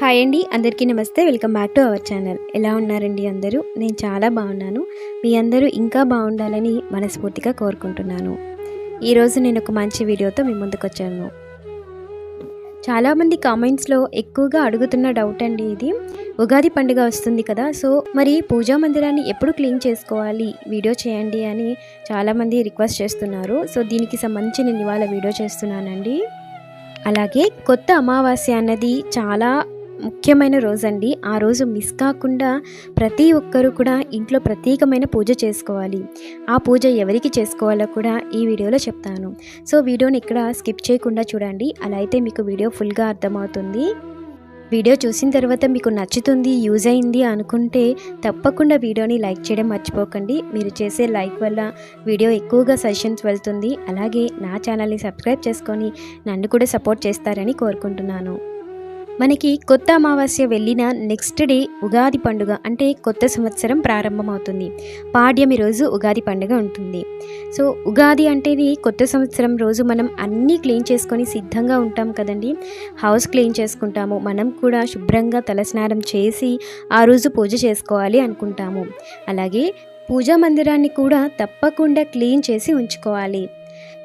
Hi అండి అందరికీ నమస్తే. Welcome back to our channel. ఎలా ఉన్నారండి అందరూ? నేను చాలా బాగున్నాను. మీ అందరూ ఇంకా బాగుండాలని మనస్ఫూర్తిగా కోరుకుంటున్నాను. ఈరోజు నేను ఒక మంచి వీడియోతో మీ ముందుకు వచ్చాను చాలామంది కామెంట్స్లో ఎక్కువగా అడుగుతున్న డౌట్ అండి ఇది. ఉగాది పండుగ వస్తుంది కదా సో మరి పూజా మందిరాన్ని ఎప్పుడు క్లీన్ చేసుకోవాలి? వీడియో చేయండి అని చాలామంది రిక్వెస్ట్ చేస్తున్నారు. సో దీనికి సంబంధించి నేను ఇవాళ వీడియో చేస్తున్నానండి. అలాగే కొత్త అమావాస్య అన్నది చాలా ముఖ్యమైన రోజు అండి ఆ రోజు మిస్ కాకుండా ప్రతి ఒక్కరూ కూడా ఇంట్లో ప్రత్యేకమైన పూజ చేసుకోవాలి. ఆ పూజ ఎవరికి చేసుకోవాలో కూడా ఈ వీడియోలో చెప్తాను. సో వీడియోని ఇక్కడ స్కిప్ చేయకుండా చూడండి. అలా అయితే మీకు వీడియో ఫుల్గా అర్థమవుతుంది. వీడియో చూసిన తర్వాత మీకు నచ్చుతుంది యూజ్ అయింది అనుకుంటే తప్పకుండా వీడియోని లైక్ చేయడం మర్చిపోకండి. మీరు చేసే లైక్ వల్ల వీడియో ఎక్కువగా సజెషన్స్ వెళ్తుంది. అలాగే నా ఛానల్ని సబ్స్క్రైబ్ చేసుకొని నన్ను కూడా సపోర్ట్ చేస్తారని కోరుకుంటున్నాను. మనకి కొత్త అమావాస్య వెళ్ళిన నెక్స్ట్ డే ఉగాది పండుగ అంటే కొత్త సంవత్సరం ప్రారంభమవుతుంది. పాడ్యమి రోజు ఉగాది పండుగ ఉంటుంది. సో ఉగాది అంటేనే కొత్త సంవత్సరం రోజు మనం అన్నీ క్లీన్ చేసుకొని సిద్ధంగా ఉంటాం కదండి. హౌస్ క్లీన్ చేసుకుంటాము. మనం కూడా శుభ్రంగా తలస్నానం చేసి ఆ రోజు పూజ చేసుకోవాలి అనుకుంటాము. అలాగే పూజా మందిరాన్ని కూడా తప్పకుండా క్లీన్ చేసి ఉంచుకోవాలి.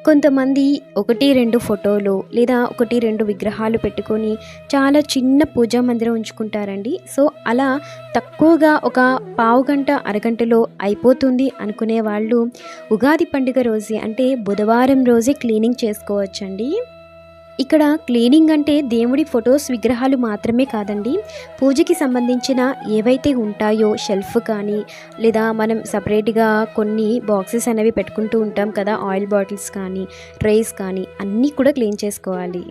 కొంతమంది ఒకటి రెండు ఫోటోలు లేదా ఒకటి రెండు విగ్రహాలు పెట్టుకొని చాలా చిన్న పూజా మందిరం ఉంచుకుంటారండి. సో అలా తక్కువగా ఒక పావు గంట అరగంటలో అయిపోతుంది అనుకునే వాళ్ళు ఉగాది పండుగ రోజే అంటే బుధవారం రోజే క్లీనింగ్ చేసుకోవచ్చండి. ఇక్కడ క్లీనింగ్ అంటే దేవుడి ఫొటోస్ విగ్రహాలు మాత్రమే కాదండి. పూజకి సంబంధించిన ఏవైతే ఉంటాయో షెల్ఫ్ కానీ లేదా మనం సపరేట్గా కొన్ని బాక్సెస్ అనేవి పెట్టుకుంటూ ఉంటాం కదా ఆయిల్ బాటిల్స్ కానీ ట్రేస్ కానీ అన్నీ కూడా క్లీన్ చేసుకోవాలి.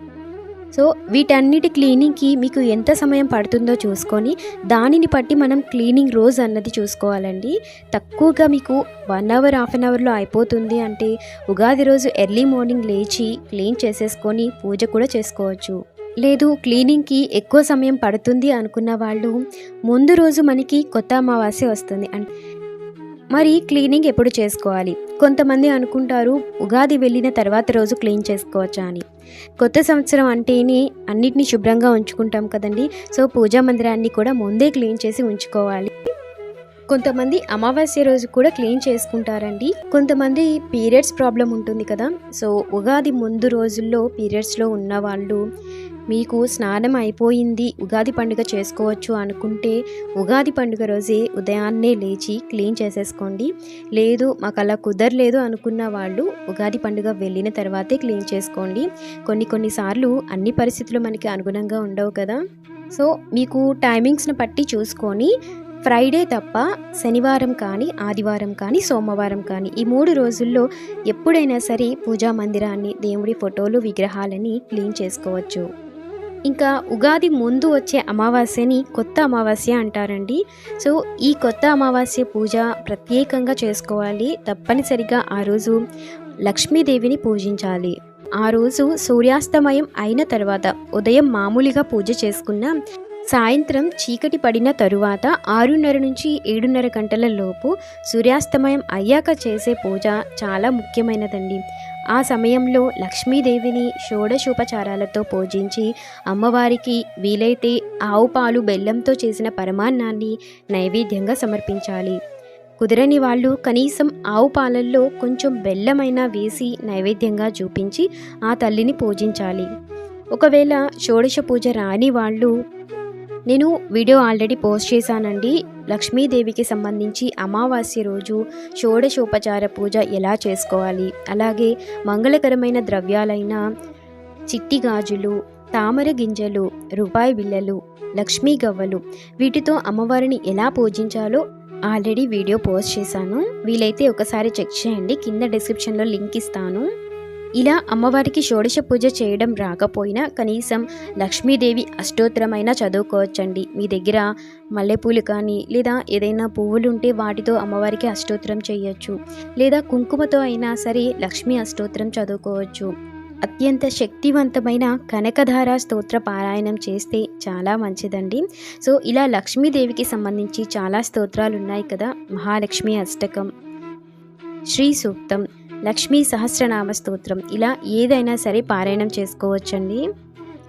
సో వీటన్నిటి క్లీనింగ్కి మీకు ఎంత సమయం పడుతుందో చూసుకొని దానిని బట్టి మనం క్లీనింగ్ రోజు అన్నది చూసుకోవాలండి. తక్కువగా మీకు వన్ అవర్ హాఫ్ అన్ అవర్లో అయిపోతుంది అంటే ఉగాది రోజు ఎర్లీ మార్నింగ్ లేచి క్లీన్ చేసేసుకొని పూజ కూడా చేసుకోవచ్చు. లేదు క్లీనింగ్కి ఎక్కువ సమయం పడుతుంది అనుకున్న వాళ్ళు ముందు రోజు మనకి కొత్త అమావాస్య వస్తుంది. అంటే మరి క్లీనింగ్ ఎప్పుడు చేసుకోవాలి? కొంతమంది అనుకుంటారు ఉగాది వెళ్ళిన తర్వాత రోజు క్లీన్ చేసుకోవచ్చా అని. కొత్త సంవత్సరం అంటేనే అన్నిటినీ శుభ్రంగా ఉంచుకుంటాం కదండి. సో పూజా మందిరాన్ని కూడా ముందే క్లీన్ చేసి ఉంచుకోవాలి. కొంతమంది అమావాస్య రోజు కూడా క్లీన్ చేసుకుంటారండి. కొంతమంది పీరియడ్స్ ప్రాబ్లం ఉంటుంది కదా. సో ఉగాది ముందు రోజుల్లో పీరియడ్స్లో ఉన్న వాళ్ళు మీకు స్నానం అయిపోయింది ఉగాది పండుగ చేసుకోవచ్చు అనుకుంటే ఉగాది పండుగ రోజే ఉదయాన్నే లేచి క్లీన్ చేసేసుకోండి. లేదు మాకు అలా కుదరలేదు అనుకున్న వాళ్ళు ఉగాది పండుగ వెళ్ళిన తర్వాతే క్లీన్ చేసుకోండి. కొన్ని కొన్నిసార్లు అన్ని పరిస్థితులు మనకి అనుగుణంగా ఉండవు కదా. సో మీకు టైమింగ్స్ని బట్టి చూసుకొని ఫ్రైడే తప్ప శనివారం కానీ ఆదివారం కానీ సోమవారం కానీ ఈ మూడు రోజుల్లో ఎప్పుడైనా సరే పూజా మందిరాన్ని దేవుడి ఫోటోలు విగ్రహాలని క్లీన్ చేసుకోవచ్చు. ఇంకా ఉగాది ముందు వచ్చే అమావాస్యని కొత్త అమావాస్య అంటారండి. సో ఈ కొత్త అమావాస్య పూజ ప్రత్యేకంగా చేసుకోవాలి. తప్పనిసరిగా ఆ రోజు లక్ష్మీదేవిని పూజించాలి. ఆ రోజు సూర్యాస్తమయం అయిన తర్వాత ఉదయం మామూలుగా పూజ చేసుకున్న సాయంత్రం చీకటి పడిన తరువాత ఆరున్నర నుంచి ఏడున్నర గంటల లోపు సూర్యాస్తమయం అయ్యాక చేసే పూజ చాలా ముఖ్యమైనదండి. ఆ సమయంలో లక్ష్మీదేవిని షోడశోపచారాలతో పూజించి అమ్మవారికి వీలైతే ఆవు పాలు బెల్లంతో చేసిన పరమాన్నాన్ని నైవేద్యంగా సమర్పించాలి. కుదరని వాళ్ళు కనీసం ఆవు పాలల్లో కొంచెం బెల్లమైనా వేసి నైవేద్యంగా చూపించి ఆ తల్లిని పూజించాలి. ఒకవేళ షోడశ పూజ రాని వాళ్ళు నేను వీడియో ఆల్రెడీ పోస్ట్ చేశానండి. లక్ష్మీదేవికి సంబంధించి అమావాస్య రోజు షోడశోపచార పూజ ఎలా చేసుకోవాలి? అలాగే మంగళకరమైన ద్రవ్యాలైన చిట్టి గాజులు తామర గింజలు రూపాయి బిళ్ళలు లక్ష్మీ గవ్వలు వీటితో అమ్మవారిని ఎలా పూజించాలో ఆల్రెడీ వీడియో పోస్ట్ చేశాను. వీలైతే ఒకసారి చెక్ చేయండి. కింద డిస్క్రిప్షన్లో లింక్ ఇస్తాను. ఇలా అమ్మవారికి షోడశ పూజ చేయడం రాకపోయినా కనీసం లక్ష్మీదేవి అష్టోత్తరమైనా చదువుకోవచ్చండి. మీ దగ్గర మల్లెపూలు కానీ లేదా ఏదైనా పువ్వులు ఉంటే వాటితో అమ్మవారికి అష్టోత్తరం చేయొచ్చు. లేదా కుంకుమతో అయినా సరే లక్ష్మీ అష్టోత్తరం చదువుకోవచ్చు. అత్యంత శక్తివంతమైన కనకధార స్తోత్ర పారాయణం చేస్తే చాలా మంచిదండి. సో ఇలా లక్ష్మీదేవికి సంబంధించి చాలా స్తోత్రాలు ఉన్నాయి కదా మహాలక్ష్మి అష్టకం. శ్రీ సూక్తం. లక్ష్మీ సహస్రనామ స్తోత్రం. ఇలా ఏదైనా సరే పారాయణం చేసుకోవచ్చండి.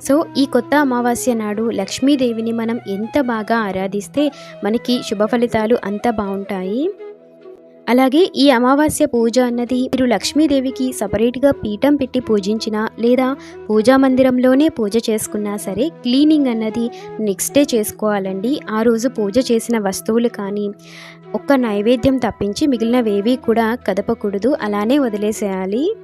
సో ఈ కొత్త అమావాస్య నాడు లక్ష్మీదేవిని మనం ఎంత బాగా ఆరాధిస్తే మనకి శుభ ఫలితాలు అంత బాగుంటాయి. అలాగే ఈ అమావాస్య పూజ అన్నది మీరు లక్ష్మీదేవికి సపరేట్గా పీఠం పెట్టి పూజించినా లేదా పూజా మందిరంలోనే పూజ చేసుకున్నా సరే క్లీనింగ్ అన్నది నెక్స్ట్ డే చేసుకోవాలండి. ఆ రోజు పూజ చేసిన వస్తువులు కానీ ఒక్క నైవేద్యం తప్పించి మిగిలినవేవి కూడా కదపకూడదు. అలానే వదిలేసేయాలి.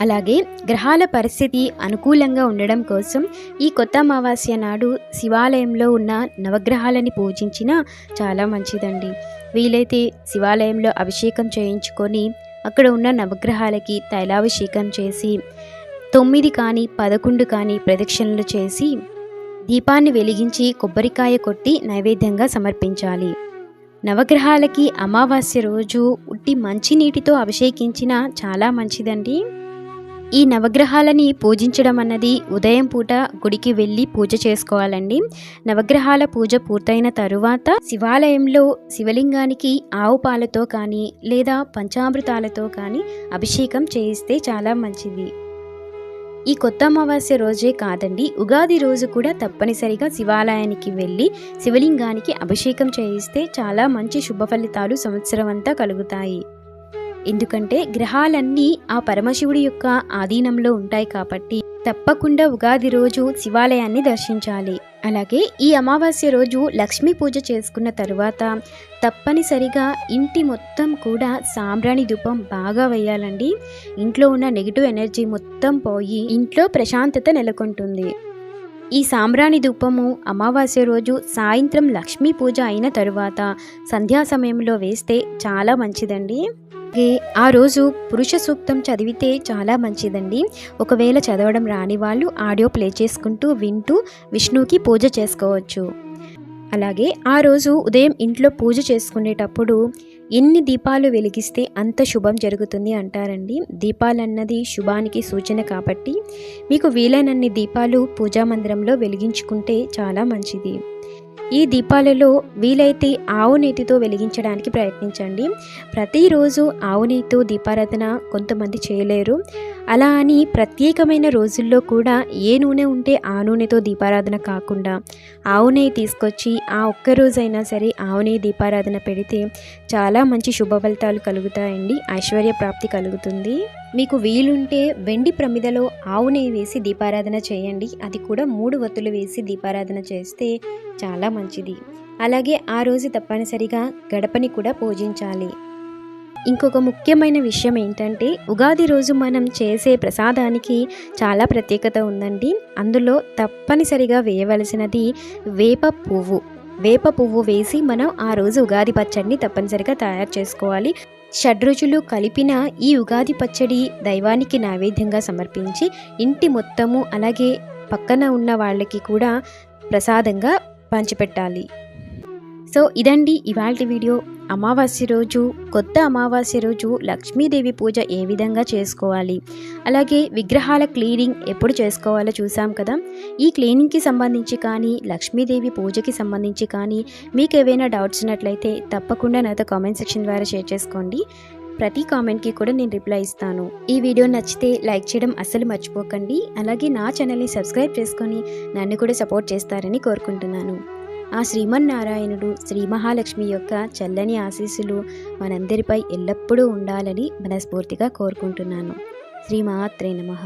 అలాగే గ్రహాల పరిస్థితి అనుకూలంగా ఉండడం కోసం ఈ కొత్త అమావాస్య నాడు శివాలయంలో ఉన్న నవగ్రహాలని పూజించిన చాలా మంచిదండి. వీలైతే శివాలయంలో అభిషేకం చేయించుకొని అక్కడ ఉన్న నవగ్రహాలకి తైలాభిషేకం చేసి తొమ్మిది కానీ పదకొండు కానీ ప్రదక్షిణలు చేసి దీపాన్ని వెలిగించి కొబ్బరికాయ కొట్టి నైవేద్యంగా సమర్పించాలి. నవగ్రహాలకి అమావాస్య రోజు ఉట్టి మంచినీటితో అభిషేకించిన చాలా మంచిదండి. ఈ నవగ్రహాలని పూజించడం అన్నది ఉదయం పూట గుడికి వెళ్ళి పూజ చేసుకోవాలండి. నవగ్రహాల పూజ పూర్తయిన తరువాత శివాలయంలో శివలింగానికి ఆవు పాలతో కానీ లేదా పంచామృతాలతో కానీ అభిషేకం చేయిస్తే చాలా మంచిది. ఈ కొత్త అమావాస్య రోజే కాదండి ఉగాది రోజు కూడా తప్పనిసరిగా శివాలయానికి వెళ్ళి శివలింగానికి అభిషేకం చేయిస్తే చాలా మంచి శుభ ఫలితాలు సంవత్సరం అంతా కలుగుతాయి. ఎందుకంటే గ్రహాలన్నీ ఆ పరమశివుడి యొక్క ఆధీనంలో ఉంటాయి కాబట్టి తప్పకుండా ఉగాది రోజు శివాలయాన్ని దర్శించాలి. అలాగే ఈ అమావాస్య రోజు లక్ష్మీ పూజ చేసుకున్న తరువాత తప్పనిసరిగా ఇంటి మొత్తం కూడా సాంబ్రాణి ధూపం బాగా వేయాలండి. ఇంట్లో ఉన్న నెగిటివ్ ఎనర్జీ మొత్తం పోయి ఇంట్లో ప్రశాంతత నెలకొంటుంది. ఈ సాంబ్రాణి ధూపము అమావాస్య రోజు సాయంత్రం లక్ష్మీ పూజ అయిన తరువాత సంధ్యా సమయంలో వేస్తే చాలా మంచిదండి. ఆ రోజు పురుష సూక్తం చదివితే చాలా మంచిదండి. ఒకవేళ చదవడం రాని వాళ్ళు ఆడియో ప్లే చేసుకుంటూ వింటూ విష్ణువుకి పూజ చేసుకోవచ్చు. అలాగే ఆ రోజు ఉదయం ఇంట్లో పూజ చేసుకునేటప్పుడు ఎన్ని దీపాలు వెలిగిస్తే అంత శుభం జరుగుతుంది అంటారండి. దీపాలన్నది శుభానికి సూచన కాబట్టి మీకు వీలైనన్ని దీపాలు పూజా మందిరంలో వెలిగించుకుంటే చాలా మంచిది. ఈ దీపాలలో వీలైతే ఆవు నేతితో వెలిగించడానికి ప్రయత్నించండి. ప్రతిరోజు ఆవు నెయ్యితో దీపారాధన కొంతమంది చేయలేరు. అలా అని ప్రత్యేకమైన రోజుల్లో కూడా ఏ నూనె ఉంటే ఆ నూనెతో దీపారాధన కాకుండా ఆవు నెయ్యి తీసుకొచ్చి ఆ ఒక్క రోజైనా సరే ఆవు నెయ్యి దీపారాధన పెడితే చాలా మంచి శుభ ఫలితాలు కలుగుతాయండి ఐశ్వర్య ప్రాప్తి కలుగుతుంది. మీకు వీలుంటే వెండి ప్రమిదలో ఆవు నెయ్యి వేసి దీపారాధన చేయండి అది కూడా మూడు వత్తులు వేసి దీపారాధన చేస్తే చాలా మంచిది. అలాగే ఆ రోజు తప్పనిసరిగా గడపని కూడా పూజించాలి. ఇంకొక ముఖ్యమైన విషయం ఏంటంటే ఉగాది రోజు మనం చేసే ప్రసాదానికి చాలా ప్రత్యేకత ఉందండి. అందులో తప్పనిసరిగా వేయవలసినది వేప పువ్వు. వేప పువ్వు వేసి మనం ఆ రోజు ఉగాది పచ్చడిని తప్పనిసరిగా తయారు చేసుకోవాలి. షడ్రుచులు కలిపిన ఈ ఉగాది పచ్చడి దైవానికి నైవేద్యంగా సమర్పించి ఇంటి మొత్తము అలాగే పక్కన ఉన్న వాళ్ళకి కూడా ప్రసాదంగా పంచిపెట్టాలి. సో ఇదండి ఇవాళ వీడియో. అమావాస్య రోజు కొత్త అమావాస్య రోజు లక్ష్మీదేవి పూజ ఏ విధంగా చేసుకోవాలి? అలాగే విగ్రహాల క్లీనింగ్ ఎప్పుడు చేసుకోవాలో చూసాం కదా? ఈ క్లీనింగ్కి సంబంధించి కానీ లక్ష్మీదేవి పూజకి సంబంధించి కానీ మీకు ఏవైనా డౌట్స్ ఉన్నట్లయితే తప్పకుండా నాతో కామెంట్ సెక్షన్ ద్వారా షేర్ చేసుకోండి. ప్రతి కామెంట్కి కూడా నేను రిప్లై ఇస్తాను. ఈ వీడియో నచ్చితే లైక్ చేయడం అస్సలు మర్చిపోకండి. అలాగే నా ఛానల్ని సబ్స్క్రైబ్ చేసుకొని నన్ను కూడా సపోర్ట్ చేస్తారని కోరుకుంటున్నాను. ఆ శ్రీమన్నారాయణుడు శ్రీ మహాలక్ష్మి యొక్క చల్లని ఆశీస్సులు మనందరిపై ఎల్లప్పుడూ ఉండాలని మనస్ఫూర్తిగా కోరుకుంటున్నాను. శ్రీమాత్రే నమః.